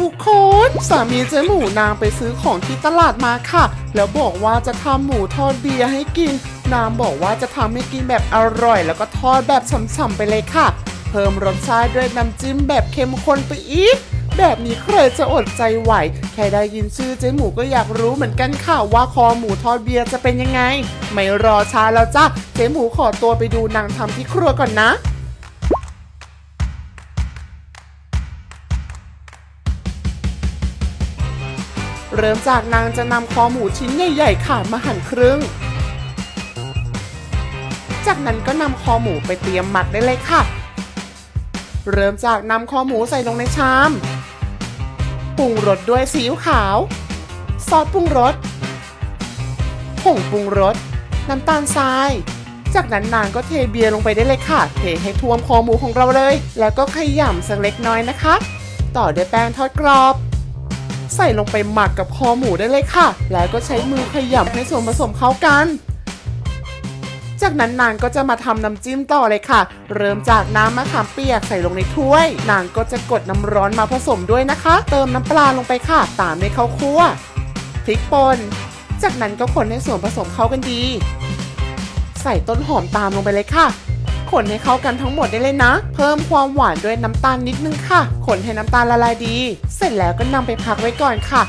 ทุกคนสามีเจ๊หมูนางไปซื้อของที่ตลาดมาค่ะ แล้วบอกว่าจะทำหมูทอดเบียร์ให้กิน นางบอกว่าจะทำให้กินแบบอร่อย แล้วก็ทอดแบบฉ่ำๆไปเลยค่ะ เพิ่มรสชาติด้วยน้ำจิ้มแบบเข้มข้นไปอีก แบบนี้ใครจะอดใจไหว แค่ได้ยินชื่อเจ๊หมูก็อยากรู้เหมือนกันค่ะว่าคอหมูทอดเบียร์จะเป็นยังไง ไม่รอช้าแล้วจ้ะเจ๊หมูขอตัวไปดูนางทำที่ครัวก่อนนะ เริ่มจากนางจะนำคอหมูชิ้นใหญ่ๆค่ะมาหั่นครึ่ง จากนั้นก็นำคอหมูไปเตรียมหมักได้เลยค่ะ เริ่มจากนำคอหมูใส่ลงในชาม ปรุงรสด้วยซีอิ๊วขาว ซอสปรุงรส ผงปรุงรส น้ำตาลทราย จากนั้นนางก็เทเบียร์ลงไปได้เลยค่ะ เทให้ท่วมคอหมูของเราเลย แล้วก็ขยำสักเล็กน้อยนะคะ ต่อด้วยแป้งทอดกรอบ ใส่ลงไปหมักกับคอหมูได้เลยค่ะ แล้วก็ใช้มือขยำให้ส่วนผสมเข้ากัน จากนั้นนางก็จะมาทำน้ำจิ้มต่อเลยค่ะ เริ่มจากน้ำมะขามเปียกใส่ลงในถ้วย นางก็จะกดน้ำร้อนมาผสมด้วยนะคะ เติมน้ำปลาลงไปค่ะ ตามด้วยข้าวคั่วพริกป่นจากนั้นก็คนให้ส่วนผสมเข้ากันดี ใส่ต้นหอมตามลงไปเลยค่ะ คนให้เข้ากันทั้งหมดได้เลยนะ เพิ่มความหวานด้วยน้ำตาลนิดนึงค่ะ คนให้น้ำตาลละลายดี เสร็จแล้วก็นำไปพักไว้ก่อนค่ะ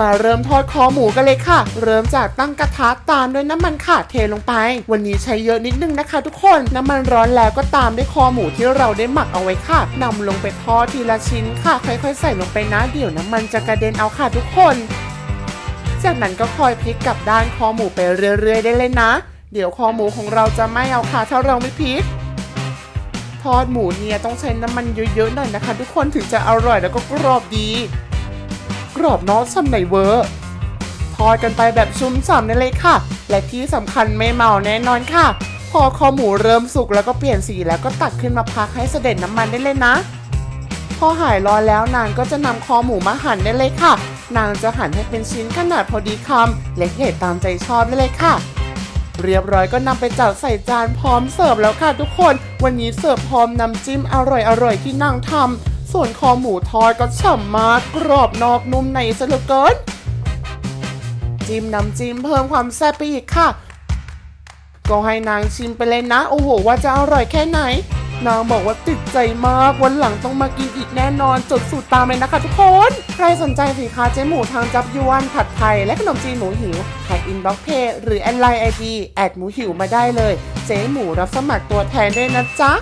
มาเริ่มทอดคอหมูกันเลยค่ะ เริ่มจากตั้งกระทะตามด้วยน้ำมันค่ะเทลงไป วันนี้ใช้เยอะนิดนึงนะคะ ทุกคน น้ำมันร้อนแล้วก็ตามด้วยคอหมูที่เราได้หมักเอาไว้ค่ะนำลงไปทอดทีละชิ้นค่ะ ค่อยๆ ใส่ลงไปนะ เดี๋ยวน้ำมันจะกระเด็นเอาค่ะทุกคน จากนั้นก็คอยพลิกกลับด้านคอหมูไปเรื่อยๆ ได้เลยนะ เดี๋ยวคอหมูของเราจะไม่เอาค่ะถ้าเราไม่พลิก ทอดหมูเนี่ยต้องใช้น้ำมันเยอะๆหน่อยนะคะ ทุกคนถึงจะอร่อยแล้วก็กรอบดี กรอบนอกช่ำในเวอร์ทอดกันไปแบบชุ่มฉ่ำได้เลยค่ะ และที่สำคัญไม่เมาแน่นอนค่ะ พอคอหมูเริ่มสุกแล้วก็เปลี่ยนสีแล้วก็ตักขึ้นมาพักให้เสด็จน้ำมันได้เลยนะ พอหายร้อนแล้วนางก็จะนำคอหมูมาหั่นได้เลยค่ะ นางจะหั่นให้เป็นชิ้นขนาดพอดีคำเล็กใหญ่ตามใจชอบได้เลยค่ะ เรียบร้อยก็นำไปจัดใส่จานพร้อมเสิร์ฟแล้วค่ะทุกคน วันนี้เสิร์ฟพร้อมน้ำจิ้มอร่อยๆที่นางทำส่วนคอหมูทอดก็ฉ่ำมากกรอบนอกนุ่มในซะเหลือเกินจิ้มน้ำจิ้มเพิ่มความแซ่บไปอีกค่ะ ก็ให้นางชิมไปเลยนะ โอ้โห ว่าจะอร่อยแค่ไหน นางบอกว่าติดใจมากวันหลังต้องมากินอีกแน่นอนจดสูตรตามเลยนะคะทุกคน ใครสนใจสินค้าเจ๊หมูทางจับยวนผัดไทย และขนมจีนหมูหิวแท็กอินบ็อกเพจหรือแอนไลน์ไอดีแอดหมูหิวมาได้เลย เจ๊หมูรับสมัครตัวแทนด้วยนะจ๊ะ